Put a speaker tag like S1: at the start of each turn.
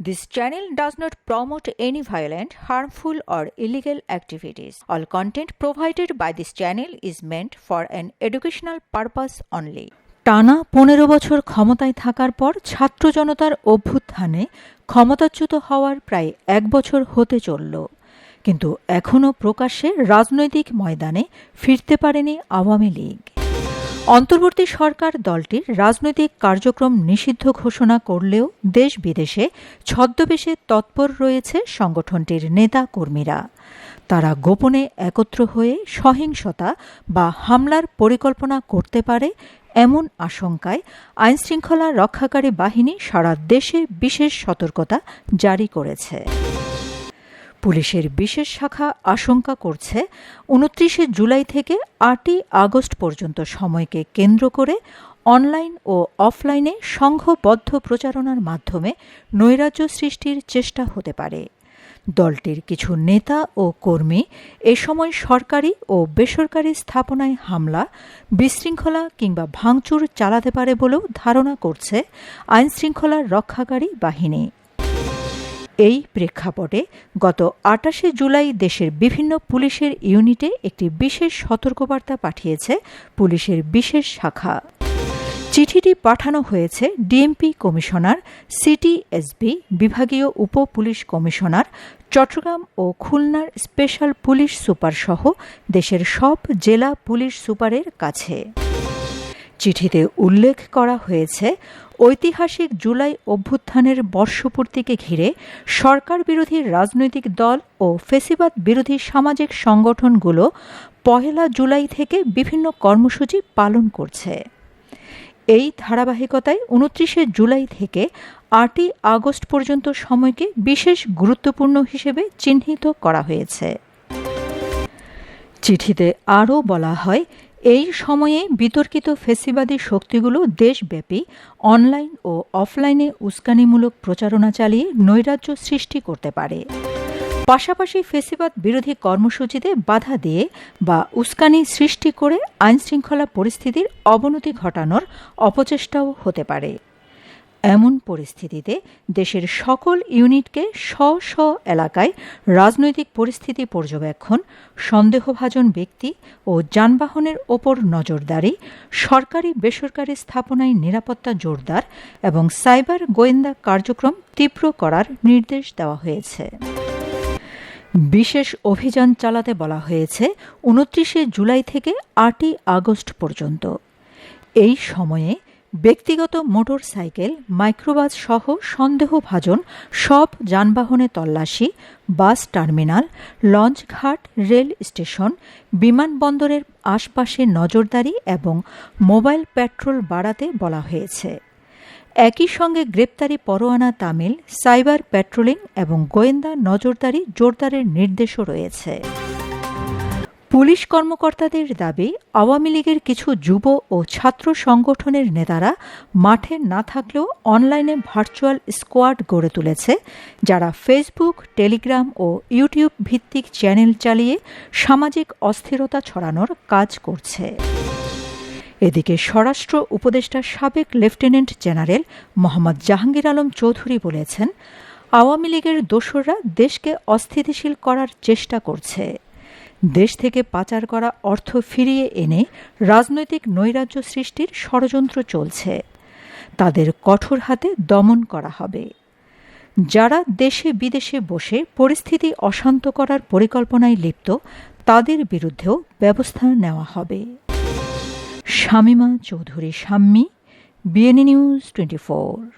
S1: This channel does not promote any violent, harmful, or illegal activities. All content provided by this channel is meant for an educational purpose only. টানা পনেরো বছর ক্ষমতায় থাকার পর ছাত্র জনতার অভ্যুত্থানে ক্ষমতাচ্যুত হওয়ার প্রায় এক বছর হতে চলল কিন্তু এখনও প্রকাশ্যে রাজনৈতিক ময়দানে ফিরতে পারেনি আওয়ামী লীগ অন্তর্বর্তী সরকার দলটির রাজনৈতিক কার্যক্রম নিষিদ্ধ ঘোষণা করলেও দেশ বিদেশে ছদ্মবেশে তৎপর রয়েছে সংগঠনটির নেতা কর্মীরা তারা গোপনে একত্র হয়ে সহিংসতা বা হামলার পরিকল্পনা করতে পারে এমন আশঙ্কায় আইনশৃঙ্খলা রক্ষাকারী বাহিনী সারা দেশে বিশেষ সতর্কতা জারি করেছে। পুলিশের বিশেষ শাখা আশঙ্কা করছে উনত্রিশে জুলাই থেকে আটই আগস্ট পর্যন্ত সময়কে কেন্দ্র করে অনলাইন ও অফলাইনে সংঘবদ্ধ প্রচারণার মাধ্যমে নৈরাজ্য সৃষ্টির চেষ্টা হতে পারে। দলটির কিছু নেতা ও কর্মী এ সময় সরকারি ও বেসরকারি স্থাপনায় হামলা, বিশৃঙ্খলা কিংবা ভাঙচুর চালাতে পারে বলেও ধারণা করছে আইনশৃঙ্খলা রক্ষাকারী বাহিনী। এই প্রেক্ষাপটে গত আটাশে জুলাই দেশের বিভিন্ন পুলিশের ইউনিটে একটি বিশেষ সতর্কবার্তা পাঠিয়েছে পুলিশের বিশেষ শাখা। চিঠিটি পাঠানো হয়েছে ডিএমপি কমিশনার সিটি এসবি বিভাগীয় উপ পুলিশ কমিশনার, চট্টগ্রাম ও খুলনার স্পেশাল পুলিশ সুপার সহ দেশের সব জেলা পুলিশ সুপারের কাছে। চিঠিতে উল্লেখ করা হয়েছে ঐতিহাসিক জুলাই অভ্যুত্থানের বর্ষপূর্তিকে ঘিরে সরকার বিরোধী রাজনৈতিক দল ও ফেসিবাদ বিরোধী সামাজিক সংগঠনগুলো পহেলা জুলাই থেকে বিভিন্ন কর্মসূচি পালন করছে। এই ধারাবাহিকতায় উনত্রিশে জুলাই থেকে আটই আগস্ট পর্যন্ত সময়কে বিশেষ গুরুত্বপূর্ণ হিসেবে চিহ্নিত করা হয়েছে। চিঠিতে আরও বলা হয় এই সময়ে বিতর্কিত ফেসিবাদী শক্তিগুলো দেশব্যাপী অনলাইন ও অফলাইনে উস্কানিমূলক প্রচারণা চালিয়ে নৈরাজ্য সৃষ্টি করতে পারে। পাশাপাশি ফেসিবাদ বিরোধী কর্মসূচিতে বাধা দিয়ে বা উস্কানি সৃষ্টি করে আইনশৃঙ্খলা পরিস্থিতির অবনতি ঘটানোর অপচেষ্টাও হতে পারে। এমন পরিস্থিতিতে দেশের সকল ইউনিটকে স্ব স্ব এলাকায় রাজনৈতিক পরিস্থিতি পর্যবেক্ষণ, সন্দেহভাজন ব্যক্তি ও যানবাহনের ওপর নজরদারি, সরকারি বেসরকারি স্থাপনায় নিরাপত্তা জোরদার এবং সাইবার গোয়েন্দা কার্যক্রম তীব্র করার নির্দেশ দেওয়া হয়েছে। বিশেষ অভিযান চালাতে বলা হয়েছে উনত্রিশে জুলাই থেকে আটই আগস্ট পর্যন্ত। এই সময়ে ব্যক্তিগত মোটর সাইকেল মাইক্রোবাস সহ সন্দেহভাজন সব যানবাহনে তল্লাশি, বাস টার্মিনাল লঞ্চঘাট রেল স্টেশন, বিমানবন্দরের আশপাশে নজরদারি এবং মোবাইল পেট্রোল বাড়াতে বলা হয়েছে। একই সঙ্গে গ্রেপ্তারি পরোয়ানা তামিল, সাইবার পেট্রোলিং এবং গোয়েন্দা নজরদারি জোরদারের নির্দেশও রয়েছে। পুলিশ কর্মকর্তাদের দাবি, আওয়ামী লীগের কিছু যুব ও ছাত্র সংগঠনের নেতারা মাঠে না থাকলেও অনলাইনে ভার্চুয়াল স্কোয়াড গড়ে তুলেছে, যারা ফেসবুক, টেলিগ্রাম ও ইউটিউব ভিত্তিক চ্যানেল চালিয়ে সামাজিক অস্থিরতা ছড়ানোর কাজ করছে। এদিকে স্বরাষ্ট্র উপদেষ্টা সাবেক লেফটেন্যান্ট জেনারেল মোহাম্মদ জাহাঙ্গীর আলম চৌধুরী বলেছেন, আওয়ামী লীগের দোসররা দেশকে অস্থিতিশীল করার চেষ্টা করছে। দেশ থেকে পাচার করা অর্থ ফিরিয়ে এনে রাজনৈতিক নৈরাজ্য সৃষ্টির ষড়যন্ত্র চলছে। তাদের কঠোর হাতে দমন করা হবে। যারা দেশে বিদেশে বসে পরিস্থিতি অশান্ত করার পরিকল্পনায় লিপ্ত, তাদের বিরুদ্ধেও ব্যবস্থা নেওয়া হবে। Shamima Chowdhury Shammi, BNA news twenty four.